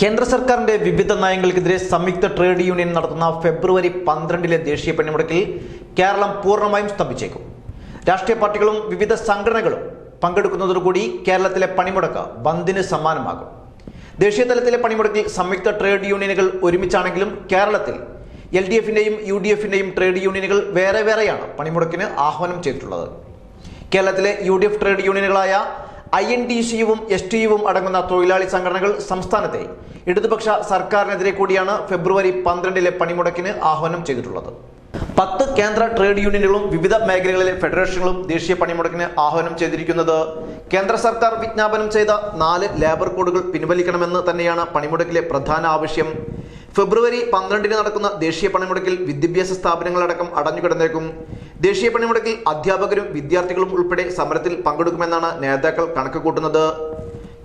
കേന്ദ്ര സർക്കാരിന്റെ വിവിധ നയങ്ങൾക്കെതിരെ സംയുക്ത ട്രേഡ് യൂണിയൻ നടത്തുന്ന ഫെബ്രുവരി പന്ത്രണ്ടിലെ ദേശീയ പണിമുടക്കിൽ കേരളം പൂർണമായും സ്തംഭിച്ചേക്കും. രാഷ്ട്രീയ പാർട്ടികളും വിവിധ സംഘടനകളും പങ്കെടുക്കുന്നതോടുകൂടി കേരളത്തിലെ പണിമുടക്ക് ബന്ദിന് സമാനമാകും. ദേശീയ തലത്തിലെ പണിമുടക്കിൽ സംയുക്ത ട്രേഡ് യൂണിയനുകൾ ഒരുമിച്ചാണെങ്കിലും കേരളത്തിൽ എൽ ഡി എഫിന്റെയും യു ഡി എഫിന്റെയും ട്രേഡ് യൂണിയനുകൾ വേറെ വേറെയാണ് പണിമുടക്കിന് ആഹ്വാനം ചെയ്തിട്ടുള്ളത്. കേരളത്തിലെ യു ഡി എഫ് ട്രേഡ് യൂണിയനുകളായ ഐ എൻ ടി സിയുവും എസ് ടി യുവും അടങ്ങുന്ന തൊഴിലാളി സംഘടനകൾ സംസ്ഥാനത്തെ ഇടതുപക്ഷ സർക്കാരിനെതിരെ കൂടിയാണ് ഫെബ്രുവരി പന്ത്രണ്ടിലെ പണിമുടക്കിന് ആഹ്വാനം ചെയ്തിട്ടുള്ളത്. പത്ത് കേന്ദ്ര ട്രേഡ് യൂണിയനുകളും വിവിധ മേഖലകളിലെ ഫെഡറേഷനുകളും ദേശീയ പണിമുടക്കിന് ആഹ്വാനം ചെയ്തിരിക്കുന്നത് കേന്ദ്ര സർക്കാർ വിജ്ഞാപനം ചെയ്ത നാല് ലേബർ കോഡുകൾ പിൻവലിക്കണമെന്ന് തന്നെയാണ് പണിമുടക്കിലെ പ്രധാന ആവശ്യം. ഫെബ്രുവരി പന്ത്രണ്ടിന് നടക്കുന്ന ദേശീയ പണിമുടക്കിൽ വിദ്യാഭ്യാസ സ്ഥാപനങ്ങളടക്കം അടഞ്ഞുകിടന്നേക്കും. ദേശീയ പണിമുടക്കിൽ അധ്യാപകരും വിദ്യാർത്ഥികളും ഉൾപ്പെടെ സമരത്തിൽ പങ്കെടുക്കുമെന്നാണ് നേതാക്കൾ കണക്ക് കൂട്ടുന്നത്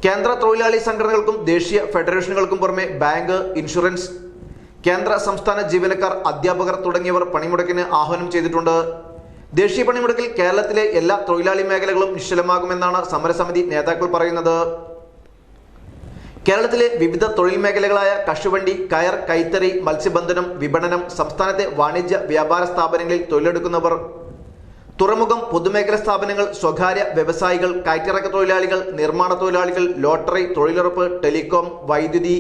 കേന്ദ്ര തൊഴിലാളി സംഘടനകൾക്കും ദേശീയ ഫെഡറേഷനുകൾക്കും പുറമെ ബാങ്ക് ഇൻഷുറൻസ് കേന്ദ്ര സംസ്ഥാന ജീവനക്കാർ അധ്യാപകർ തുടങ്ങിയവർ പണിമുടക്കിന് ആഹ്വാനം ചെയ്തിട്ടുണ്ട്. ദേശീയ പണിമുടക്കിൽ കേരളത്തിലെ എല്ലാ തൊഴിലാളി മേഖലകളും നിശ്ചലമാകുമെന്നാണ് സമരസമിതി നേതാക്കൾ പറയുന്നത്. കേരളത്തിലെ വിവിധ തൊഴിൽ മേഖലകളായ കശുവണ്ടി കയർ കൈത്തറി മത്സ്യബന്ധനം വിപണനം സംസ്ഥാനത്തെ വാണിജ്യ വ്യാപാര സ്ഥാപനങ്ങളിൽ തൊഴിലെടുക്കുന്നവർ തുറമുഖം പൊതുമേഖലാ സ്ഥാപനങ്ങൾ സ്വകാര്യ വ്യവസായികൾ കയറ്റിറക്ക തൊഴിലാളികൾ നിർമ്മാണ തൊഴിലാളികൾ ലോട്ടറി തൊഴിലുറപ്പ് ടെലികോം വൈദ്യുതി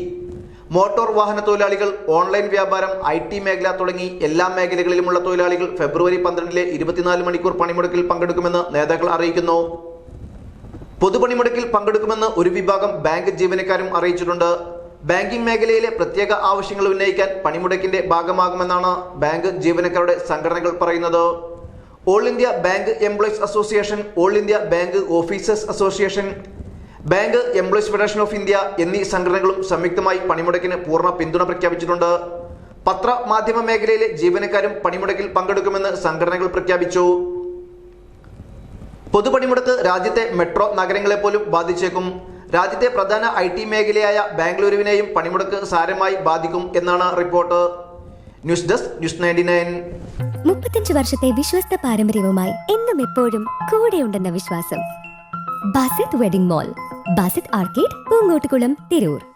മോട്ടോർ വാഹന തൊഴിലാളികൾ ഓൺലൈൻ വ്യാപാരം ഐ ടി മേഖല തുടങ്ങി എല്ലാ മേഖലകളിലുമുള്ള തൊഴിലാളികൾ ഫെബ്രുവരി പന്ത്രണ്ടിലെ ഇരുപത്തിനാല് മണിക്കൂർ പണിമുടക്കിൽ പങ്കെടുക്കുമെന്ന് നേതാക്കൾ അറിയിക്കുന്നു. പൊതുപണിമുടക്കിൽ പങ്കെടുക്കുമെന്ന് ഒരു വിഭാഗം ബാങ്ക് ജീവനക്കാരും അറിയിച്ചിട്ടുണ്ട്. ബാങ്കിംഗ് മേഖലയിലെ പ്രത്യേക ആവശ്യങ്ങൾ ഉന്നയിക്കാൻ പണിമുടക്കിന്റെ ഭാഗമാകുമെന്നാണ് ബാങ്ക് ജീവനക്കാരുടെ സംഘടനകൾ പറയുന്നത്. All India bank employees association all India bank officers association bank employees federation of India എന്നീ സംഘടനകളും സംയുക്തമായി പണിമുടക്കിന് പൂർണ പിന്തുണ പ്രഖ്യാപിച്ചിട്ടുണ്ട്. പത്ര മാധ്യമ മേഖലയിലെ ജീവനക്കാരും പണിമുടക്കിൽ പങ്കെടുക്കുമെന്ന് സംഘടനകൾ പ്രഖ്യാപിച്ചു. പൊതുപണിമുടക്ക് രാജ്യത്തെ മെട്രോ നഗരങ്ങളെ പോലും ബാധിച്ചേക്കും. രാജ്യത്തെ പ്രധാന ഐ ടി മേഖലയായ ബാംഗ്ലൂരുവിനെയും പണിമുടക്ക് സാരമായി ബാധിക്കും എന്നാണ് report. News desk news ninety nine. മുപ്പത്തഞ്ച് വർഷത്തെ വിശ്വസ്ത പാരമ്പര്യവുമായി എന്നും എപ്പോഴും കൂടെയുണ്ടെന്ന വിശ്വാസം. Basith wedding mall Basith arcade Poongottukulam Tirur.